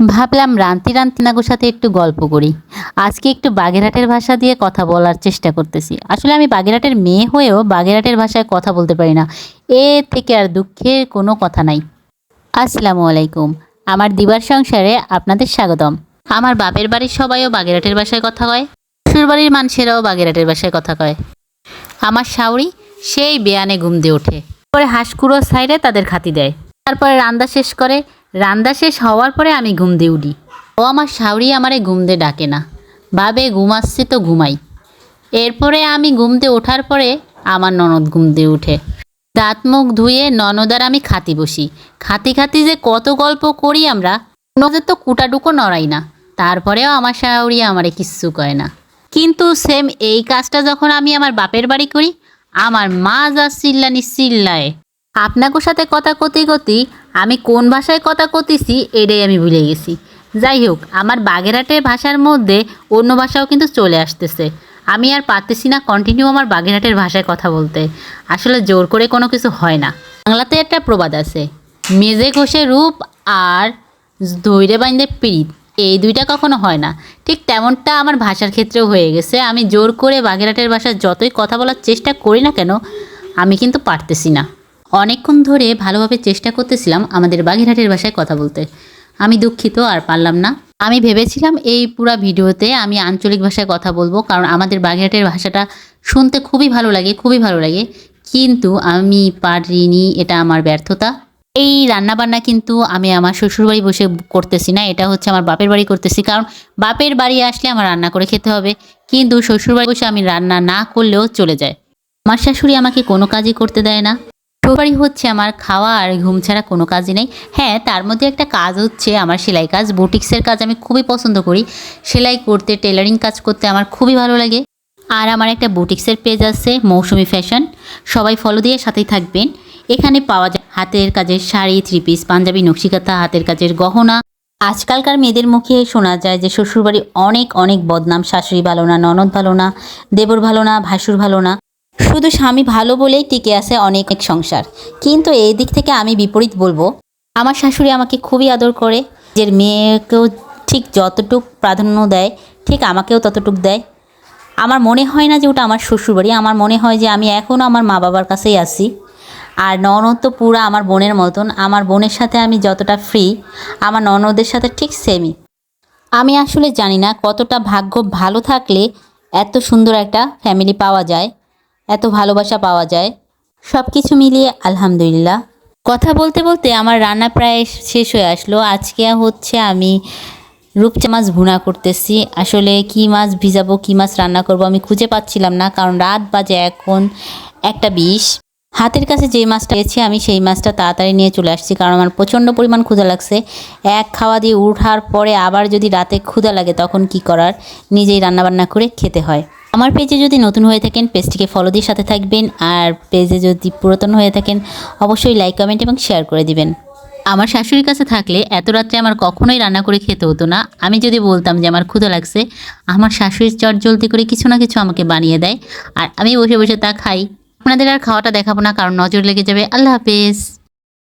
ভাবলাম রান্তি রান্তিনাগুর সাথে একটু গল্প করি। আজকে একটু বাগেরহাটের ভাষা দিয়ে কথা বলার চেষ্টা করতেছি। আসলে আমি বাগেরহাটের মেয়ে হয়েও বাগেরহাটের ভাষায় কথা বলতে পারি না। এ থেকে আর দুঃখের কোনো কথা নাই। আসসালামু আলাইকুম। আমার দিবার সংসারে আপনাদের স্বাগতম। আমার বাপের বাড়ির সবাইও বাগেরহাটের ভাষায় কথা কয়। শ্বশুর বাড়ির মানুষেরাও বাগেরহাটের ভাষায় কথা কয়। আমার শাউরি সেই বেয়ানে ঘুম দিয়ে ওঠে। পরে হাঁসকুড়ো সাইডে তাদের খাতি দেয়। তারপরে রান্না শেষ করে রান্না শেষ হওয়ার পরে আমি ঘুম দিয়ে উঠি। ও আমার শাউরি আমারে ঘুম দিয়ে ডাকে না। ভাবে ঘুমাচ্ছে তো ঘুমাই। এরপরে আমি ঘুম দিয়ে ওঠার পরে আমার ননদ ঘুম দিয়ে উঠে। দাঁত মুখ ধুয়ে ননদার আমি খাতি বসি। খাতি খাতি যে কত গল্প করি আমরা নদের তো কুটাটুকু নড়াই না। তারপরেও আমার শাউরি আমারে কিচ্ছু কয় না। কিন্তু সেম এই কাজটা যখন আমি আমার বাপের বাড়ি করি, আমার মা যা চিল্লানি চিল্লায়। আপনাকে সাথে কথা কতি কতি আমি কোন ভাষায় কথা কতিছি এটাই আমি ভুলে গেছি। যাই হোক, আমার বাগেরহাটের ভাষার মধ্যে অন্য ভাষাও কিন্তু চলে আসতেছে। আমি আর পারতেছি না কন্টিনিউ আমার বাগেরহাটের ভাষায় কথা বলতে। আসলে জোর করে কোনো কিছু হয় না। বাংলাতে একটা প্রবাদ আছে মেজে ঘষে রূপ আর ধৈর্য বাইন্দে পিড়িত। এই দুইটা কখনো হয় না। ঠিক তেমনটা আমার ভাষার ক্ষেত্রেও হয়ে গেছে। আমি জোর করে বাগেরহাটের ভাষায় যতই কথা বলার চেষ্টা করি না কেন, আমি কিন্তু পারতেছি না। অনেকক্ষণ ধরে ভালোভাবে চেষ্টা করতেছিলাম আমাদের বাগেরহাটের ভাষায় কথা বলতে। আমি দুঃখিত, আর পারলাম না। আমি ভেবেছিলাম এই পুরো ভিডিওতে আমি আঞ্চলিক ভাষায় কথা বলব, কারণ আমাদের বাগেরহাটের ভাষাটা শুনতে খুবই ভালো লাগে, খুবই ভালো লাগে। কিন্তু আমি পারিনি, এটা আমার ব্যর্থতা। এই রান্নাবান্না কিন্তু আমি আমার শ্বশুরবাড়ি বসে করতেছি না, এটা হচ্ছে আমার বাপের বাড়ি করতেছি, কারণ বাপের বাড়ি আসলে আমার রান্না করে খেতে হবে। কিন্তু শ্বশুরবাড়ি বসে আমি রান্না না করলেও চলে যায়। আমার শাশুড়ি আমাকে কোনো কাজই করতে দেয় না। শ্বশুরবাড়ি হচ্ছে আমার খাওয়া আর ঘুম ছাড়া কোনো কাজই নেই। হ্যাঁ তার মধ্যে একটা কাজ হচ্ছে আমার সেলাই কাজ। বুটিক্সের কাজ আমি খুবই পছন্দ করি। সেলাই করতে টেলারিং কাজ করতে আমার খুবই ভালো লাগে। আর আমার একটা বুটিক্সের পেজ আছে, মৌসুমি ফ্যাশন সবাই ফলো দিয়ে সাথেই থাকবেন। এখানে পাওয়া যায় হাতের কাজের শাড়ি থ্রি পিস পাঞ্জাবি নকশিকাতা হাতের কাজের গহনা। আজকালকার মেয়েদের মুখে শোনা যায় যে শ্বশুরবাড়ি অনেক অনেক বদনাম, শাশুড়ি ভালো না, ননদ ভালো না, দেবর ভালো না, ভাসুর ভালো না। শুধু স্বামী ভালো বলেই টিকে আছে অনেক সংসার। কিন্তু এই দিক থেকে আমি বিপরীত বলব। আমার শাশুড়ি আমাকে খুবই আদর করে। যে মেয়েকেও ঠিক যতটুক প্রাধান্য দেয়, ঠিক আমাকেও ততটুক দেয়। আমার মনে হয় না যে ওটা আমার শ্বশুরবাড়ি। আমার মনে হয় যে আমি এখনও আমার মা বাবার কাছেই আছি। আর ননদ তো পুরো আমার বোনের মতন। আমার বোনের সাথে আমি যতটা ফ্রি আমার ননদের সাথে ঠিক সেমই আমি আসলে জানি না কতটা ভাগ্য ভালো থাকলে এত সুন্দর একটা ফ্যামিলি পাওয়া যায়। এত ভালোবাসা পাওয়া যায়? সব কিছু মিলিয়ে আলহামদুলিল্লাহ। কথা বলতে বলতে আমার রান্না প্রায় শেষ হয়ে আসলো। আজকে হচ্ছে আমি রূপচা মাছ ভুনা করতেছি। আসলে কি মাছ ভিজাবো, কি মাছ রান্না করব আমি খুঁজে পাচ্ছিলাম না, কারণ রাত বাজে এখন একটা বিষ হাতের কাছে যে মাছটা পেয়েছি, আমি সেই মাছটা তাড়াতাড়ি নিয়ে চলে আসছি, কারণ আমার প্রচণ্ড পরিমাণ ক্ষুধা লাগছে। এক খাওয়া দিয়ে উঠার পরে আবার যদি রাতে ক্ষুধা লাগে, তখন কি করার? নিজেই রান্নাবান্না করে খেতে হয়। আমার পেজে যদি নতুন হয়ে থাকেন, পেজটিকে ফলো দিয়ে সাথে থাকবেন। আর পেজে যদি পুরাতন হয়ে থাকেন, অবশ্যই লাইক কমেন্ট এবং শেয়ার করে দিবেন। আমার শাশুড়ির কাছে থাকলে এত রাত্রে আমার কখনোই রান্না করে খেতে হতো না। আমি যদি বলতাম যে আমার ক্ষুধা লাগছে, আমার শাশুড়ির চট জলদি করে কিছু না কিছু আমাকে বানিয়ে দেয়। আর আমি বসে বসে তা খাই। আপনাদের আর খাওয়াটা দেখাবো না, কারণ নজর লেগে যাবে। আল্লাহ হাফেজ।